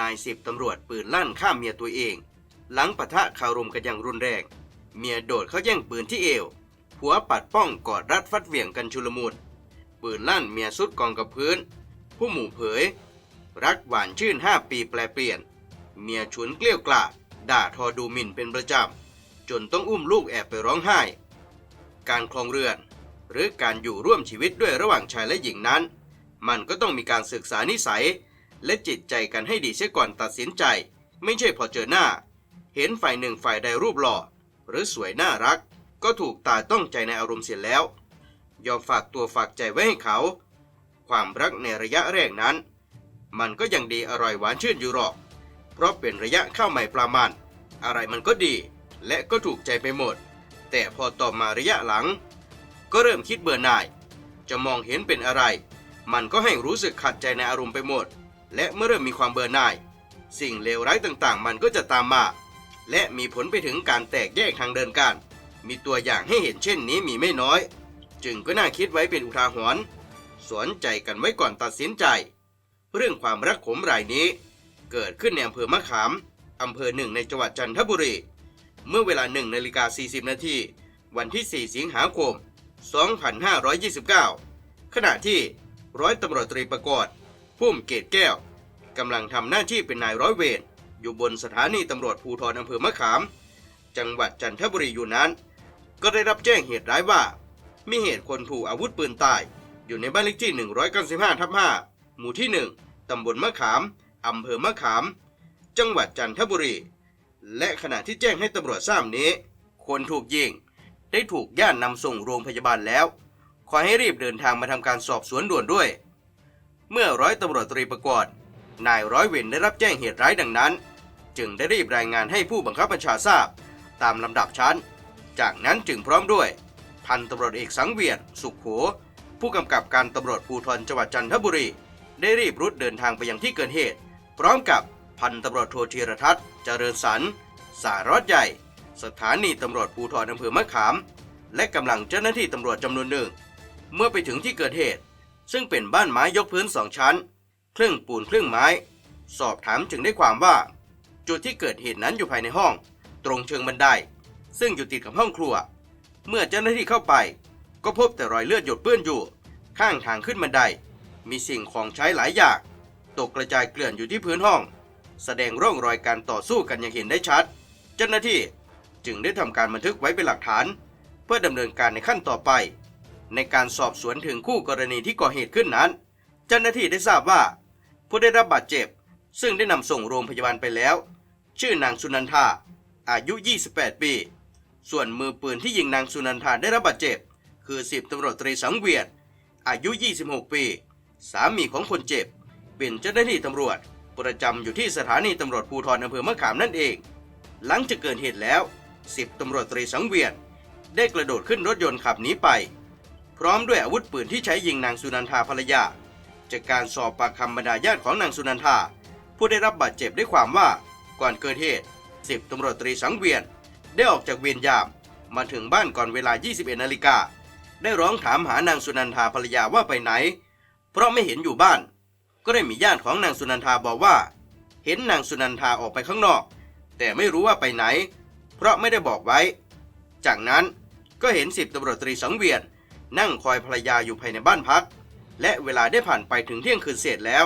นายสิบตำรวจปืนลั่นฆ่าเมียตัวเอง หลังปะทะคารมกันอย่างรุนแรง เมียโดดเข้าแย่งปืนที่เอว ผัวปัดป้องกอดรัดฟัดเหวี่ยงกันชุลมุนปืนลั่นเมียสุดกองกับพื้น ผู้หมู่เผย รักหวานชื่นห้าปีแปลเปลี่ยน เมียฉุนเกลี้ยวกล่อมด่าทอดูหมิ่นเป็นประจำ จนต้องอุ้มลูกแอบไปร้องไห้ การคลองเรือน หรือการอยู่ร่วมชีวิตด้วยระหว่างชายและหญิงนั้น มันก็ต้องมีการศึกษานิสัย และจิตใจกันให้ดีเสียก่อนตัดสินใจ ไม่ใช่พอเจอหน้า เห็นฝ่ายหนึ่งฝ่ายใดรูปหล่อ หรือสวยน่ารัก ก็ถูกตาต้องใจในอารมณ์เสียแล้ว ยอมฝากตัวฝากใจไว้ให้เขา ความรักในระยะแรกนั้น มันก็ยังดีอร่อยหวานชื่นอยู่หรอก เพราะเป็นระยะเข้าใหม่ปลามันอะไรมันก็ดี และก็ถูกใจไปหมด แต่พอต่อมาระยะหลัง ก็เริ่มคิดเบื่อหน่าย จะมองเห็นเป็นอะไร มันก็ให้รู้สึกขัดใจในอารมณ์ไปหมด และเมื่อเริ่มมีความเบื่อหน่าย สิ่งเลวร้ายต่างๆ มันก็จะตามมา และมีผลไปถึงการแตกแยกทางเดินการ มีตัวอย่างให้เห็นเช่นนี้มีไม่น้อย จึงก็น่าคิดไว้เป็นอุทาหรณ์สนใจกันไว้ก่อนตัดสินใจ เรื่องความรักขมรายนี้ เกิดขึ้นในอำเภอมะขามอำเภอหนึ่งในจังหวัดจันทบุรี เมื่อเวลาหนึ่งนาฬิกา40 นาที วันที่ 4 สิงหาคม 2529 ขณะที่ร้อยตำรวจตรีประกอบ พุ่มเกตแก้วกำลังทำหน้าที่เป็นนายร้อยเวรอยู่บนสถานีตำรวจภูธรอำเภอมะขาม จังหวัดจันทบุรีอยู่นั้น ก็ได้รับแจ้งเหตุร้ายว่า มีเหตุคนถูกอาวุธปืนตาย อยู่ในบ้านเลขที่ 195ทับ5หมู่ที่ 1 ตำบลมะขามอำเภอมะขาม จังหวัดจันทบุรี และขณะที่แจ้งให้ตำรวจทราบนี้ คนถูกยิง ได้ถูกญาตินำส่งโรงพยาบาลแล้ว ขอให้รีบเดินทางมาทำการสอบสวนด่วนด้วย เมื่อร้อยตำรวจตรีประกอบนายร้อยเวรได้รับแจ้งเหตุร้ายดังนั้น จึงได้รีบรายงานให้ผู้บังคับบัญชาทราบ ตามลำดับชั้น จากนั้นจึงพร้อมด้วย พันตำรวจเอกสังเวียนสุขโข ผู้กำกับการตำรวจภูธรจังหวัดจันทบุรี ได้รีบรุดเดินทางไปยังที่เกิดเหตุ พร้อมกับพันตำรวจโทธีรทัศน์เจริญสรรสารวัตรใหญ่ สถานีตำรวจภูธรอำเภอมะขาม และกำลังเจ้าหน้าที่ตำรวจจำนวนหนึ่ง เมื่อไปถึงที่เกิดเหตุ ซึ่งเป็นบ้านไม้ยกพื้นสองชั้น ครึ่งปูนครึ่งไม้ สอบถามจึงได้ความว่า จุดที่เกิดเหตุนั้นอยู่ภายในห้อง ตรงเชิงบันได ซึ่งอยู่ติดกับห้องครัว เมื่อเจ้าหน้าที่เข้าไป ก็พบแต่รอยเลือดหยดเปื้อนอยู่ ข้างทางขึ้นบันได มีสิ่งของใช้หลายอย่างตกกระจายเกลื่อนอยู่ที่พื้นห้อง แสดงร่องรอยการต่อสู้กันอย่างเห็นได้ชัด เจ้าหน้าที่จึงได้ทำการบันทึกไว้เป็นหลักฐาน เพื่อดำเนินการในขั้นต่อไป ในการสอบสวนถึงคู่กรณีที่ก่อเหตุขึ้นนั้น เจ้าหน้าที่ได้ทราบว่า ผู้ได้รับบาดเจ็บ ซึ่งได้นำส่งโรงพยาบาลไปแล้ว ชื่อนางสุนันทาอายุ 28 ปี ส่วนมือปืนที่ยิงนางสุนันทาได้รับบาดเจ็บ คือสิบตำรวจตรีสังเวียนอายุ 26 ปี สามีของคนเจ็บ เป็นเจ้าหน้าที่ตำรวจ ประจำอยู่ที่สถานีตำรวจภูธรอำเภอมะขามนั่นเอง หลังจากเกิดเหตุแล้วสิบตำรวจตรีสังเวียนได้กระโดดขึ้นรถยนต์ขับหนีไป พร้อมด้วยอาวุธปืนที่ใช้ยิงนางสุนันทาภรรยา จากการสอบปากคำบรรดาญาติของนางสุนันทา ผู้ได้รับบาดเจ็บได้ความว่าก่อนเกิดเหตุสิบตำรวจตรีสังเวียน ได้ออกจากเวรยาม มาถึงบ้านก่อนเวลา 21นาฬิกาได้ร้องถามหานางสุนันทาภรรยาว่าไปไหน เพราะไม่เห็นอยู่บ้าน ก็ได้มีญาติของนางสุนันทาบอกว่า เห็นนางสุนันทาออกไปข้างนอก แต่ไม่รู้ว่าไปไหน เพราะไม่ได้บอกไว้ จากนั้นก็เห็นสิบตำรวจตรีสังเวียน นั่งคอยภรรยาอยู่ภายในบ้านพัก และเวลาได้ผ่านไปถึงเที่ยงคืนเศษแล้ว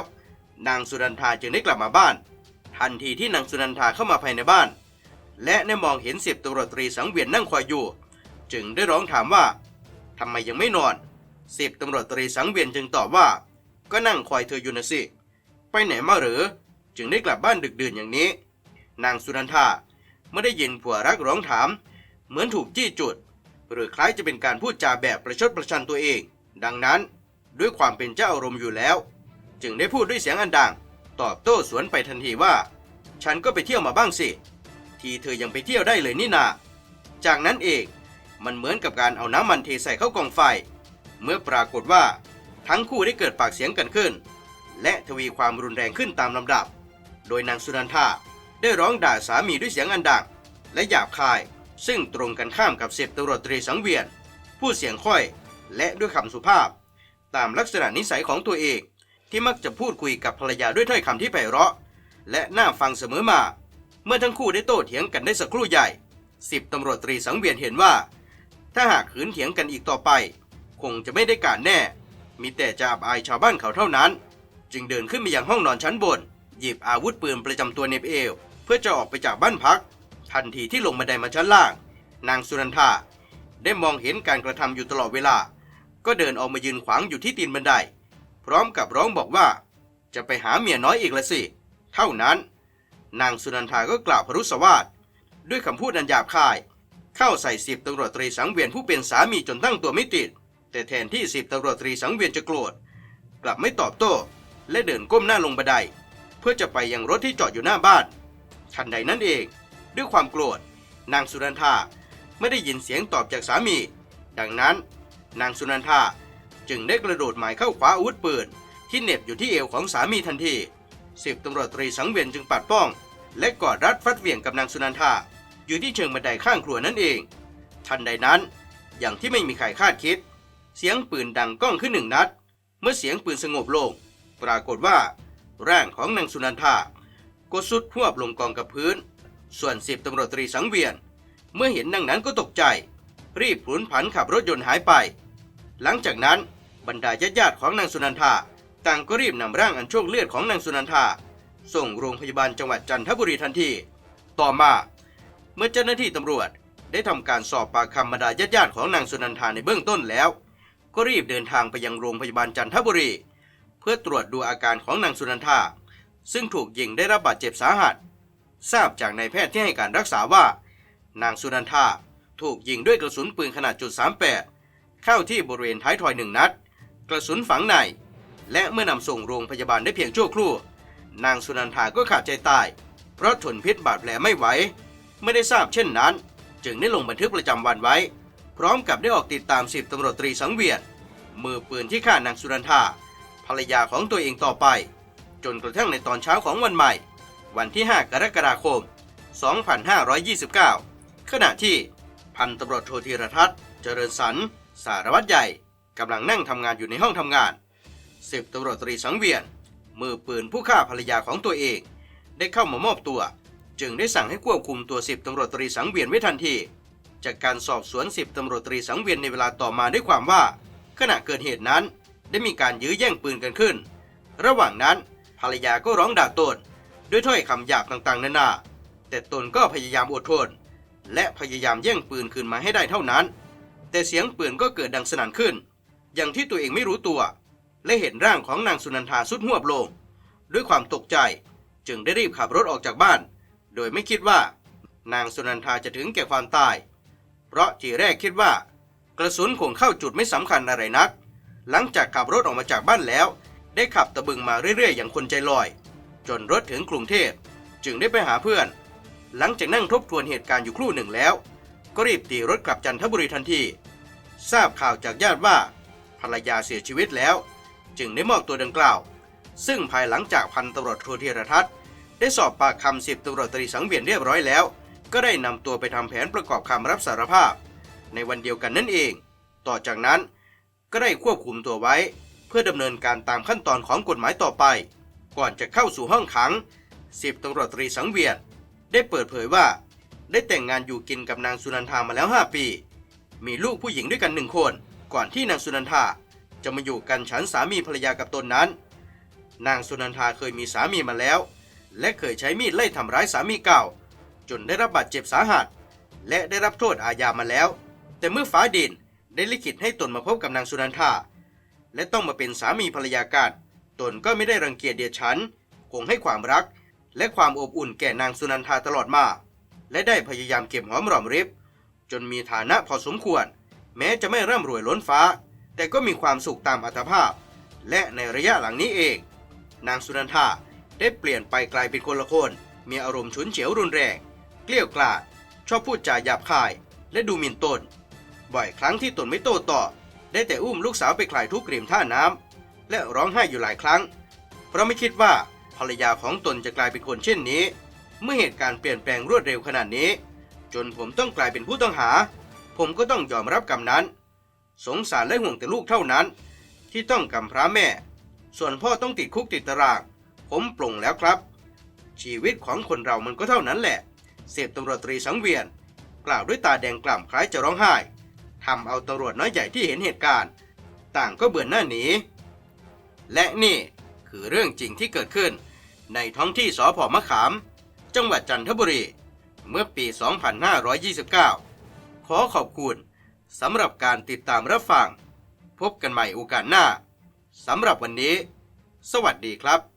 นางสุนันทาจึงได้กลับมาบ้าน ทันทีที่นางสุนันทาเข้ามาภายในบ้าน และได้มองเห็นสิบตำรวจตรีสังเวียนนั่งคอยอยู่ จึงได้ร้องถามว่าทำไมยังไม่นอนสิบตำรวจตรีสังเวียนจึงตอบว่า ก็นั่งคอยเธออยู่นะสิ ไปไหนมาหรือ จึงได้กลับบ้านดึกดื่นอย่างนี้ นางสุนันทาเมื่อได้ยินผัวรักร้องถาม เหมือนถูกจี้จุด หรือคล้ายจะเป็นการพูดจาแบบประชดประชันตัวเอง ดังนั้น ด้วยความเป็นเจ้าอารมณ์อยู่แล้ว จึงได้พูดด้วยเสียงอันดัง ตอบโต้สวนไปทันทีว่า ฉันก็ไปเที่ยวมาบ้างสิ ทีเธอยังไปเที่ยวได้เลยนี่นา จากนั้นเองมันเหมือนกับการเอาน้ำมันเทใส่เข้ากองไฟ เมื่อปรากฏว่า ทั้งคู่ได้เกิดปากเสียงกันขึ้น และทวีความรุนแรงขึ้นตามลำดับ โดยนางสุนันทาได้ร้องด่าสามีด้วยเสียงอันดังและหยาบคาย ซึ่งตรงกันข้ามกับเสพตำรวจตรีสังเวียนผู้เสียงค่อยและด้วยคำสุภาพ ตามลักษณะนิสัยของตัวเอง ที่มักจะพูดคุยกับภรรยาด้วยถ้อยคำที่ไพเราะ และน่าฟังเสมอมา เมื่อทั้งคู่ได้โต้เถียงกันได้สักครู่ใหญ่สิบตำรวจตรีสังเวียนเห็นว่า ถ้าหากขืนเถียงกันอีกต่อไป คงจะไม่ได้การแน่ มีแต่จะอับอายชาวบ้านเขาเท่านั้น จึงเดินขึ้นไปยังห้องนอนชั้นบน หยิบอาวุธปืนประจำตัวเนบเอว เพื่อจะออกไปจากบ้านพัก ทันทีที่ลงบันไดมาชั้นล่าง นางสุนันทาได้มองเห็นการกระทำอยู่ตลอดเวลา ก็เดินออกมายืนขวางอยู่ที่ตีนบันได พร้อมกับร้องบอกว่า จะไปหาเมียน้อยอีกละสิ เท่านั้น นางสุนันทาก็กล่าวพรุษวาทด้วยคำพูดอันหยาบคาย เข้าใส่สิบตำรวจตรีสังเวียนผู้เป็นสามีจนตั้งตัวไม่ติด แต่แทนที่สิบตำรวจตรีสังเวียนจะโกรธกลับไม่ตอบโต้ และเดินก้มหน้าลงบันได เพื่อจะไปยังรถที่จอดอยู่หน้าบ้าน ทันใดนั้นเอง ด้วยความโกรธ นางสุนันทาไม่ได้ยินเสียงตอบจากสามี ดังนั้นนางสุนันทาจึงได้กระโดดหมายเข้าคว้าอาวุธปืน ที่เหน็บอยู่ที่เอวของสามีทันทีสิบตำรวจตรีสังเวียนจึงปัดป้อง และกอดรัดฟัดเหวี่ยงกับนางสุนันทาอยู่ที่เชิงบันไดข้างครัวนั่นเอง ทันใดนั้น อย่างที่ไม่มีใครคาดคิด เสียงปืนดังก้องขึ้นหนึ่งนัด เมื่อเสียงปืนสงบลง ปรากฏว่า ร่างของนางสุนันทาก็สุดพวบลงกองกับพื้น ส่วนสิบตำรวจตรีสังเวียน เมื่อเห็นดังนั้นก็ตกใจ รีบพลุนผันขับรถยนต์หายไป หลังจากนั้นบรรดาญาติญาติของนางสุนันทาต่างก็รีบนำร่างอันโชคเลือดของนางสุนันทาส่งโรงพยาบาลจังหวัดจันทบุรีทันที ต่อมา เมื่อเจ้าหน้าที่ตำรวจได้ทำการสอบปากคำบรรดาญาติญาติของนางสุนันทาในเบื้องต้นแล้ว ก็รีบเดินทางไปยังโรงพยาบาลจันทบุรี เพื่อตรวจดูอาการของนางสุนันทาซึ่งถูกยิงได้รับบาดเจ็บสาหัส ทราบจากนายแพทย์ที่ให้การรักษาว่า นางสุนันทาถูกยิงด้วยกระสุนปืนขนาดจุด38 เข้าที่บริเวณท้ายทอยหนึ่งนัด กระสุนฝังใน และเมื่อนำส่งโรงพยาบาลได้เพียงชั่วครู่ นางสุนันทาก็ขาดใจตาย เพราะทนพิษบาดแผลไม่ไหว ไม่ได้ทราบเช่นนั้น จึงได้ลงบันทึกประจำวันไว้ พร้อมกับได้ออกติดตามสิบตำรวจตรีสังเวียนมือปืนที่ฆ่านางสุนันทาภรรยาของตัวเองต่อไป จนกระทั่งในตอนเช้าของวันใหม่ วันที่ 5 กรกฎาคม 2529 ขณะที่พันตำรวจโทธีรทัศน์เจริญสรรสารวัตรใหญ่กำลังนั่งทำงานอยู่ในห้องทำงานสิบตำรวจตรีสังเวียน มือปืนผู้ฆ่าภรรยาของตัวเอง ได้เข้ามามอบตัว จึงได้สั่งให้ควบคุมตัวสิบตำรวจตรีสังเวียนไว้ทันทีจากการสอบสวนสิบตำรวจตรีสังเวียนในเวลาต่อมาได้ความว่า ขณะเกิดเหตุนั้น ได้มีการยื้อแย่งปืนกันขึ้น ระหว่างนั้นภรรยาก็ร้องด่าตน ด้วยถ้อยคำหยาบต่างๆนานาแต่ตนก็พยายามอดทน และพยายามแย่งปืนคืนมาให้ได้เท่านั้น แต่เสียงปืนก็เกิดดังสนั่นขึ้น อย่างที่ตัวเองไม่รู้ตัว และเห็นร่างของนางสุนันทาสุดหัวบลง ด้วยความตกใจจึงได้รีบขับรถออกจากบ้าน โดยไม่คิดว่า นางสุนันทาจะถึงแก่ความตาย เพราะทีแรกคิดว่า กระสุนคงเข้าจุดไม่สำคัญอะไรนัก หลังจากขับรถออกมาจากบ้านแล้ว ได้ขับตะบึงมาเรื่อยๆ อย่างคนใจลอย จนรถถึงกรุงเทพ จึงได้ไปหาเพื่อน หลังจากนั่งทบทวนเหตุการณ์อยู่ครู่หนึ่งแล้ว ก็รีบตีรถกลับจันทบุรีทันที ทราบข่าวจากญาติว่าภรรยาเสียชีวิตแล้ว จึงได้มอบตัวดังกล่าว ซึ่งภายหลังจากพันตำรวจโทธีรทัศน์ได้สอบปากคำสิบตำรวจตรีสังเวียนเรียบร้อยแล้ว ก็ได้นำตัวไปทำแผนประกอบคำรับสารภาพ ในวันเดียวกันนั่นเอง ต่อจากนั้นก็ได้ควบคุมตัวไว้ เพื่อดำเนินการตามขั้นตอนของกฎหมายต่อไป ก่อนจะเข้าสู่ห้องขังสิบตำรวจตรีสังเวียนได้เปิดเผยว่า ได้แต่งงานอยู่กินกับนางสุนันทามาแล้ว 5 ปี มีลูกผู้หญิงด้วยกันหนึ่งคน ก่อนที่นางสุนันทาจะมาอยู่กันฉันสามีภรรยากับตนนั้น นางสุนันทาเคยมีสามีมาแล้ว และเคยใช้มีดไล่ทำร้ายสามีเก่า จนได้รับบาดเจ็บสาหัส และได้รับโทษอาญามาแล้ว แต่เมื่อฟ้าดินได้ลิขิตให้ตนมาพบกับนางสุนันทาและต้องมาเป็นสามีภรรยากัน ตนก็ไม่ได้รังเกียจเดียดฉัน คงให้ความรัก และความอบอุ่นแก่นางสุนันทาตลอดมา และได้พยายามเก็บหอมรอมริบ จนมีฐานะพอสมควร แม้จะไม่ร่ำรวยล้นฟ้า แต่ก็มีความสุขตามอัตภาพ และในระยะหลังนี้เอง นางสุนันทาได้เปลี่ยนไปกลายเป็นคนละคน มีอารมณ์ฉุนเฉียวรุนแรง เกลี้ยกล่อมชอบพูดจาหยาบคาย และดูหมิ่นตน บ่อยครั้งที่ตนไม่โต้ตอบ ได้แต่อุ้มลูกสาวไปคลายทุกข์ริมท่าน้ำ และร้องไห้อยู่หลายครั้ง เพราะไม่คิดว่าภรรยาของตนจะกลายเป็นคนเช่นนี้ เมื่อเหตุการณ์เปลี่ยนแปลงรวดเร็วขนาดนี้ จนผมต้องกลายเป็นผู้ต้องหา ผมก็ต้องยอมรับกรรมนั้น สงสารและห่วงแต่ลูกเท่านั้น ที่ต้องกำพร้าแม่ ส่วนพ่อต้องติดคุกติดตาราง ผมปลงแล้วครับ ชีวิตของคนเรามันก็เท่านั้นแหละ เสพตำรวจตรีสังเวียน กล่าวด้วยตาแดงกล่ำคล้ายจะร้องไห้ทำเอาตำรวจน้อยใหญ่ที่เห็นเหตุการณ์ ต่างก็เบื่อหน้าหนี และนี่คือเรื่องจริงที่เกิดขึ้น ในท้องที่สพมะขาม จังหวัดจันทบุรี เมื่อปี 2529 ขอขอบคุณสำหรับการติดตามรับฟัง พบกันใหม่โอกาสหน้าสำหรับวันนี้ สวัสดีครับ